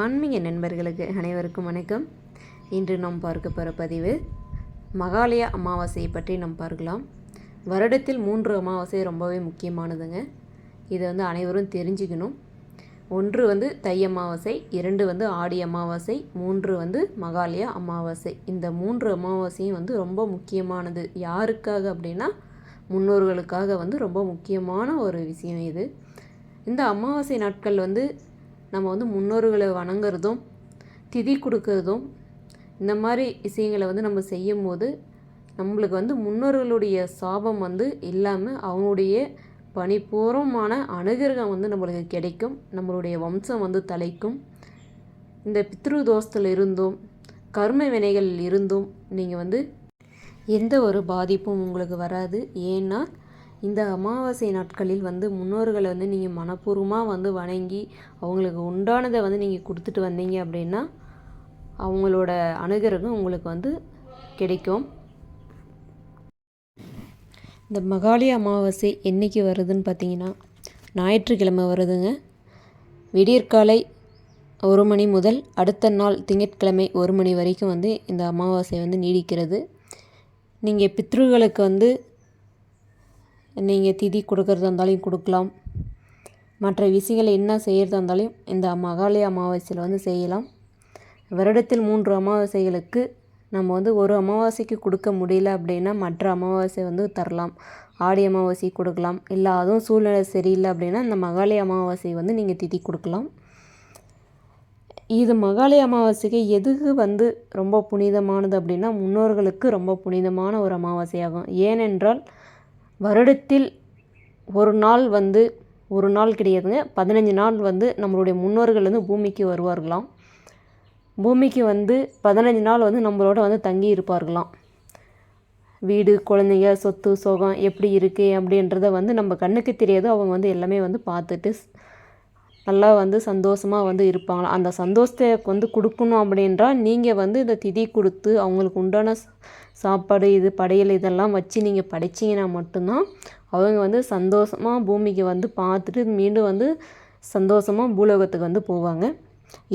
ஆன்மீக நண்பர்களுக்கு அனைவருக்கும் வணக்கம். இன்று நாம் பார்க்க போகிற பதிவு மகாலய அமாவாசையை பற்றி நாம் பார்க்கலாம். வருடத்தில் மூன்று அமாவாசை ரொம்பவே முக்கியமானதுங்க. இதை வந்து அனைவரும் தெரிஞ்சுக்கணும். ஒன்று வந்து தை அமாவாசை இரண்டு வந்து ஆடி அமாவாசை மூன்று வந்து மகாலய அமாவாசை. இந்த மூன்று அமாவாசையும் வந்து ரொம்ப முக்கியமானது. யாருக்காக அப்படின்னா முன்னோர்களுக்காக வந்து ரொம்ப முக்கியமான ஒரு விஷயம் இது. இந்த அமாவாசை நாட்கள் வந்து நம்ம வந்து முன்னோர்களை வணங்குறதும் திதி கொடுக்கறதும் இந்த மாதிரி விஷயங்களை வந்து நம்ம செய்யும் போது நம்மளுக்கு வந்து முன்னோர்களுடைய சாபம் வந்து இல்லாமல் அவங்களுடைய பணிபூர்வமான அனுகிரகம் வந்து நம்மளுக்கு கிடைக்கும். நம்மளுடைய வம்சம் வந்து தலைக்கும். இந்த பித்ரு தோஷத்தில் இருந்தும் கர்ம வினைகள் இருந்தும் நீங்கள் வந்து எந்த ஒரு பாதிப்பும் உங்களுக்கு வராது. ஏன்னா இந்த அமாவாசை நாட்களில் வந்து முன்னோர்களை வந்து நீங்கள் மனப்பூர்வமாக வந்து வணங்கி அவங்களுக்கு உண்டானதை வந்து நீங்கள் கொடுத்துட்டு வந்தீங்க அப்படின்னா அவங்களோட அனுகிரகம் உங்களுக்கு வந்து கிடைக்கும். இந்த மகாலி அமாவாசை என்றைக்கு வருதுன்னு பார்த்தீங்கன்னா ஞாயிற்றுக்கிழமை வருதுங்க. விடியற்காலை ஒரு மணி முதல் அடுத்த நாள் திங்கட்கிழமை ஒரு மணி வரைக்கும் வந்து இந்த அமாவாசை வந்து நீடிக்கிறது. நீங்கள் பித்ருகளுக்கு வந்து நீங்கள் திதி கொடுக்கறதா இருந்தாலும் கொடுக்கலாம். மற்ற விஷயங்களை என்ன செய்கிறதா இருந்தாலும் இந்த மகாலய அமாவாசையில் வந்து செய்யலாம். வருடத்தில் மூன்று அமாவாசைகளுக்கு நம்ம வந்து ஒரு அமாவாசைக்கு கொடுக்க முடியல அப்படின்னா மற்ற அமாவாசை வந்து தரலாம். ஆடி அமாவாசை கொடுக்கலாம். இல்லை அதுவும் சூழ்நிலை சரியில்லை அப்படின்னா இந்த மகாலய அமாவாசை வந்து நீங்கள் திதி கொடுக்கலாம். இது மகாலய அமாவாசைக்கு எதுக்கு வந்து ரொம்ப புனிதமானது அப்படின்னா முன்னோர்களுக்கு ரொம்ப புனிதமான ஒரு அமாவாசையாகும். ஏனென்றால் வருடத்தில் ஒரு நாள் வந்து ஒரு நாள் கிடையாதுங்க. பதினஞ்சு நாள் வந்து நம்மளுடைய முன்னோர்கள் வந்து பூமிக்கு வருவார்களாம். பூமிக்கு வந்து பதினஞ்சு நாள் வந்து நம்மளோட வந்து தங்கி இருப்பார்களாம். வீடு குழந்தைங்க சொத்து சுகம் எப்படி இருக்குது அப்படின்றத வந்து நம்ம கண்ணுக்கு தெரியாது அவங்க வந்து எல்லாமே வந்து பார்த்துட்டு நல்லா வந்து சந்தோஷமாக வந்து இருப்பாங்களாம் அந்த சந்தோஷத்தை வந்து கொடுக்கணும் அப்படின்றால் நீங்கள் வந்து இந்த திதி கொடுத்து அவங்களுக்கு உண்டான சாப்பாடு இது படையல் இதெல்லாம் வச்சு நீங்கள் படைச்சிங்கன்னா மட்டும்தான் அவங்க வந்து சந்தோஷமாக பூமிக்கு வந்து பார்த்துட்டு மீண்டும் வந்து சந்தோஷமாக பூலோகத்துக்கு வந்து போவாங்க.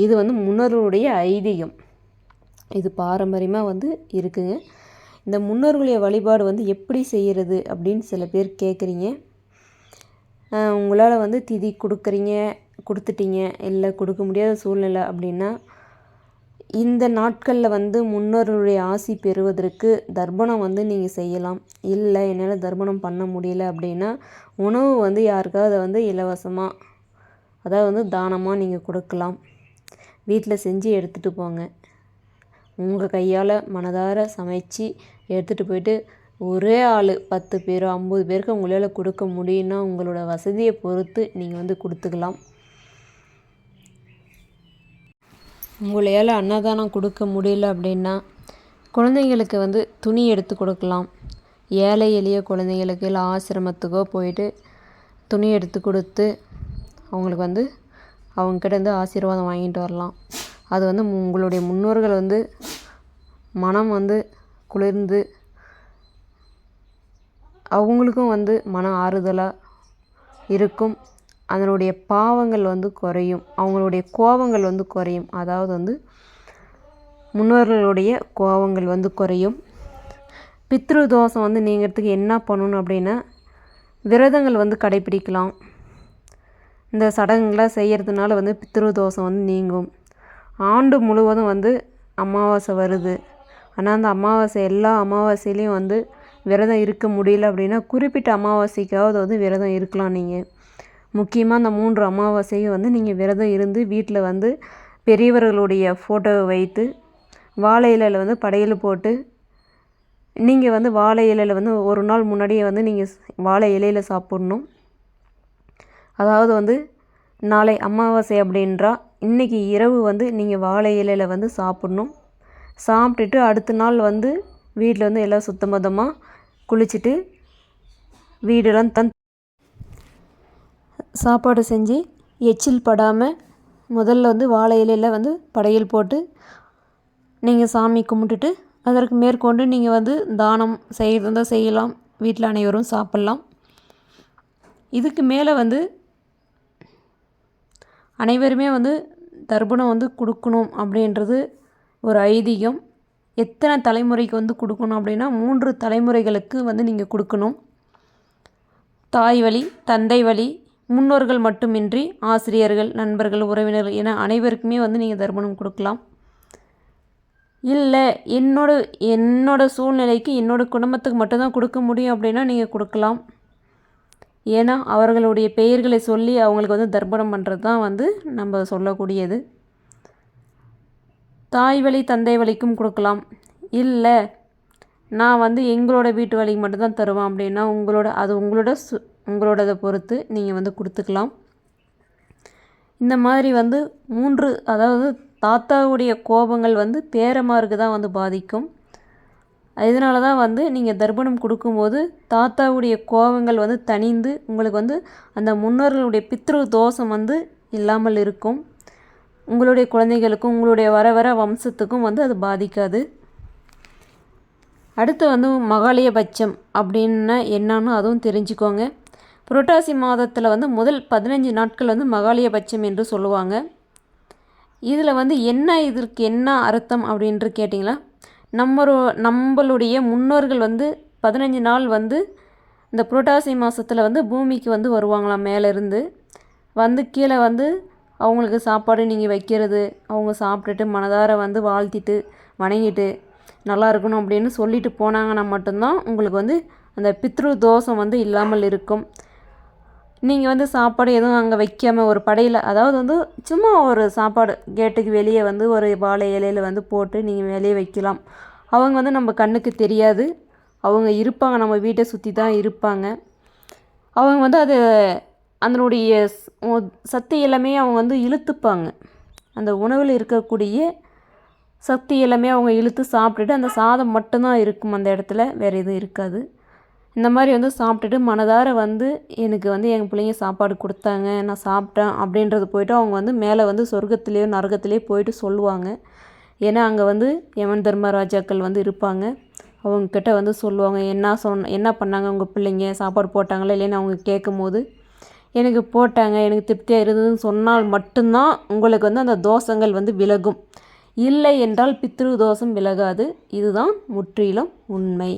இது வந்து முன்னோர்களுடைய ஐதீகம். இது பாரம்பரியமாக வந்து இருக்குங்க. இந்த முன்னோர்களுடைய வழிபாடு வந்து எப்படி செய்கிறது அப்படின்னு சில பேர் கேட்குறீங்க. உங்களால் வந்து திதி கொடுக்குறீங்க. கொடுத்துட்டீங்க இல்லை கொடுக்க முடியாத சூழ்நிலை அப்படின்னா இந்த நாட்களில் வந்து முன்னோர்களுடைய ஆசி பெறுவதற்கு தர்ப்பணம் வந்து நீங்கள் செய்யலாம். இல்லை என்னால் தர்ப்பணம் பண்ண முடியல அப்படின்னா உணவு வந்து யாருக்காவது வந்து இலவசமாக அதாவது வந்து தானமாக நீங்கள் கொடுக்கலாம். வீட்டில் செஞ்சு எடுத்துகிட்டு போங்க. உங்கள் கையால் மனதார சமைச்சு எடுத்துகிட்டு போயிட்டு ஒரே ஆள் பத்து பேரோ ஐம்பது பேருக்கு உங்களால் கொடுக்க முடியும்னா உங்களோட வசதியை பொறுத்து நீங்கள் வந்து கொடுத்துக்கலாம். உங்களால் அன்னதானம் கொடுக்க முடியல அப்படின்னா குழந்தைங்களுக்கு வந்து துணி எடுத்து கொடுக்கலாம். ஏழை எளிய குழந்தைங்களுக்கு இல்லை ஆசிரமத்துக்கோ போயிட்டு துணி எடுத்து கொடுத்து அவங்களுக்கு வந்து அவங்கக்கிட்ட வந்து ஆசீர்வாதம் வாங்கிட்டு வரலாம். அது வந்து உங்களுடைய முன்னோர்கள் வந்து மனம் வந்து குளிர்ந்து அவங்களுக்கும் வந்து மன ஆறுதலாக இருக்கும். அதனுடைய பாவங்கள் வந்து குறையும். அவங்களுடைய கோபங்கள் வந்து குறையும். அதாவது வந்து முன்னோர்களுடைய கோபங்கள் வந்து குறையும். பித்ரு தோஷம் வந்து நீங்கிறதுக்கு என்ன பண்ணணும் அப்படின்னா விரதங்கள் வந்து கடைப்பிடிக்கலாம் இந்த சடங்குகளை செய்கிறதுனால வந்து பித்ரு தோஷம் வந்து நீங்கும். ஆண்டு முழுவதும் வந்து அமாவாசை வருது. ஆனால் அந்த அமாவாசை எல்லா அமாவாசையிலையும் வந்து விரதம் இருக்க முடியல அப்படின்னா குறிப்பிட்ட அமாவாசைக்காவது வந்து விரதம் இருக்கலாம் நீங்கள் முக்கியமாக அந்த மூன்று அமாவாசையும் வந்து நீங்கள் விரதம் இருந்து வீட்டில் வந்து பெரியவர்களுடைய ஃபோட்டோவை வைத்து வாழை இலையில் வந்து படையல் போட்டு நீங்கள் வந்து வாழை இலையில் வந்து ஒரு நாள் முன்னாடியே வந்து நீங்கள் வாழை இலையில் சாப்பிட்ணும். அதாவது வந்து நாளை அமாவாசை அப்படின்றா இன்றைக்கி இரவு வந்து நீங்கள் வாழை இலையில் வந்து சாப்பிட்ணும். சாப்பிட்டுட்டு அடுத்த நாள் வந்து வீட்டில் வந்து எல்லாம் சுத்தபத்தமாக குளிச்சுட்டு வீடெல்லாம் தன் சாப்பாடு செஞ்சு எச்சில் படாமல் முதல்ல வந்து வாழை இலையில் வந்து படையல் போட்டு நீங்கள் சாமி கும்பிட்டுட்டு அதற்கு மேற்கொண்டு நீங்கள் வந்து தானம் செய்கிறதா செய்யலாம். வீட்டில் அனைவரும் சாப்பிட்லாம். இதுக்கு மேலே வந்து அனைவருமே வந்து தர்ப்பணம் வந்து கொடுக்கணும் அப்படின்றது ஒரு ஐதீகம். எத்தனை தலைமுறைக்கு வந்து கொடுக்கணும் அப்படின்னா மூன்று தலைமுறைகளுக்கு வந்து நீங்கள் கொடுக்கணும். தாய் வழி தந்தை வழி முன்னோர்கள் மட்டுமின்றி ஆசிரியர்கள் நண்பர்கள் உறவினர்கள் என அனைவருக்குமே வந்து நீங்கள் தர்ப்பணம் கொடுக்கலாம். இல்லை என்னோட என்னோட சூழ்நிலைக்கு என்னோட குடும்பத்துக்கு மட்டும்தான் கொடுக்க முடியும் அப்படின்னா நீங்கள் கொடுக்கலாம். ஏன்னா அவர்களுடைய பெயர்களை சொல்லி அவங்களுக்கு வந்து தர்ப்பணம் பண்ணுறது தான் வந்து நம்ம சொல்லக்கூடியது. தாய் வழி தந்தை வழிக்கும் கொடுக்கலாம். இல்லை நான் வந்து எங்களோட வீட்டு வழிக்கு மட்டும்தான் தருவேன் அப்படின்னா உங்களோட அது உங்களோட சு உங்களோடதை பொறுத்து நீங்கள் வந்து கொடுத்துக்கலாம். இந்த மாதிரி வந்து மூன்று அதாவது தாத்தாவுடைய கோபங்கள் வந்து பேரமாருக்கு தான் வந்து பாதிக்கும். இதனால தான் வந்து நீங்கள் தர்ப்பணம் கொடுக்கும்போது தாத்தாவுடைய கோபங்கள் வந்து தணிந்து உங்களுக்கு வந்து அந்த முன்னோர்களுடைய பித்ரு தோஷம் வந்து இல்லாமல் இருக்கும். உங்களுடைய குழந்தைகளுக்கும் உங்களுடைய வர வர வம்சத்துக்கும் வந்து அது பாதிக்காது. அடுத்து வந்து மகாலயபட்சம் அப்படின்னா என்னன்னு அதுவும் தெரிஞ்சுக்கோங்க. புரட்டாசி மாதத்தில் வந்து முதல் பதினஞ்சு நாட்கள் வந்து மகாலயபட்சம் என்று சொல்லுவாங்க. இதில் வந்து என்ன இதற்கு என்ன அர்த்தம் அப்படின்ட்டு கேட்டிங்களா? நம்மளோ நம்மளுடைய முன்னோர்கள் வந்து பதினஞ்சு நாள் வந்து இந்த புரட்டாசி மாதத்தில் வந்து பூமிக்கு வந்து வருவாங்களாம் மேலேருந்து. வந்து கீழே வந்து அவங்களுக்கு சாப்பாடு நீங்கள் வைக்கிறது அவங்க சாப்பிட்டுட்டு மனதார வந்து வாழ்த்திட்டு வணங்கிட்டு நல்லா இருக்கணும் அப்படின்னு சொல்லிட்டு போனாங்கன்னா மட்டும்தான் உங்களுக்கு வந்து அந்த பித்ரு தோஷம் வந்து இல்லாமல் இருக்கும். நீங்கள் வந்து சாப்பாடு எதுவும் அங்கே வைக்காமல் ஒரு படையில் அதாவது வந்து சும்மா ஒரு சாப்பாடு கேட்டுக்கு வெளியே வந்து ஒரு வாழை இலையில் வந்து போட்டு நீங்கள் வெளியே வைக்கலாம். அவங்க வந்து நம்ம கண்ணுக்கு தெரியாது. அவங்க இருப்பாங்க நம்ம வீட்டை சுற்றி தான் இருப்பாங்க. அவங்க வந்து அது அதனுடைய சக்தி எல்லாமே அவங்க வந்து இழுத்துப்பாங்க. அந்த உணவில் இருக்கக்கூடிய சக்தி எல்லாமே அவங்க இழுத்து சாப்பிட்டுட்டு அந்த சாதம் மட்டும்தான் இருக்கும் அந்த இடத்துல வேறு எதுவும் இருக்காது. இந்த மாதிரி வந்து சாப்பிட்டுட்டு மனதார வந்து எனக்கு வந்து எங்கள் பிள்ளைங்க சாப்பாடு கொடுத்தாங்க நான் சாப்பிட்டேன் அப்படின்றது போயிட்டு அவங்க வந்து மேலே வந்து சொர்க்கத்துலேயோ நரகத்துலேயோ போய்ட்டு சொல்லுவாங்க. ஏன்னா அங்கே வந்து யமன் தர்மராஜாக்கள் வந்து இருப்பாங்க. அவங்கக்கிட்ட வந்து சொல்லுவாங்க என்ன சொன்ன என்ன பண்ணாங்க உங்கள் பிள்ளைங்க? சாப்பாடு போட்டாங்களா இல்லைன்னு அவங்க கேட்கும் போது எனக்கு போட்டாங்க எனக்கு திருப்தியாக இருந்ததுன்னு சொன்னால் மட்டும்தான் உங்களுக்கு வந்து அந்த தோஷங்கள் வந்து விலகும். இல்லை என்றால் பித்ரு தோஷம் விலகாது. இதுதான் முற்றிலும் உண்மை.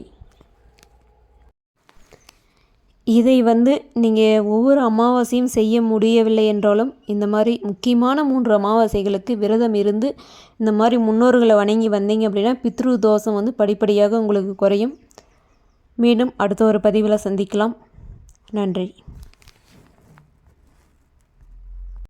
இதை வந்து நீங்கள் ஒவ்வொரு அமாவாசையும் செய்ய முடியவில்லை என்றாலும் இந்த மாதிரி முக்கியமான மூன்று அமாவாசைகளுக்கு விரதம் இருந்து இந்த மாதிரி முன்னோர்களை வணங்கி வந்தீங்க அப்படின்னா பித்ரு தோஷம் வந்து படிப்படியாக உங்களுக்கு குறையும். மீண்டும் அடுத்த ஒரு பதிவில் சந்திக்கலாம். நன்றி.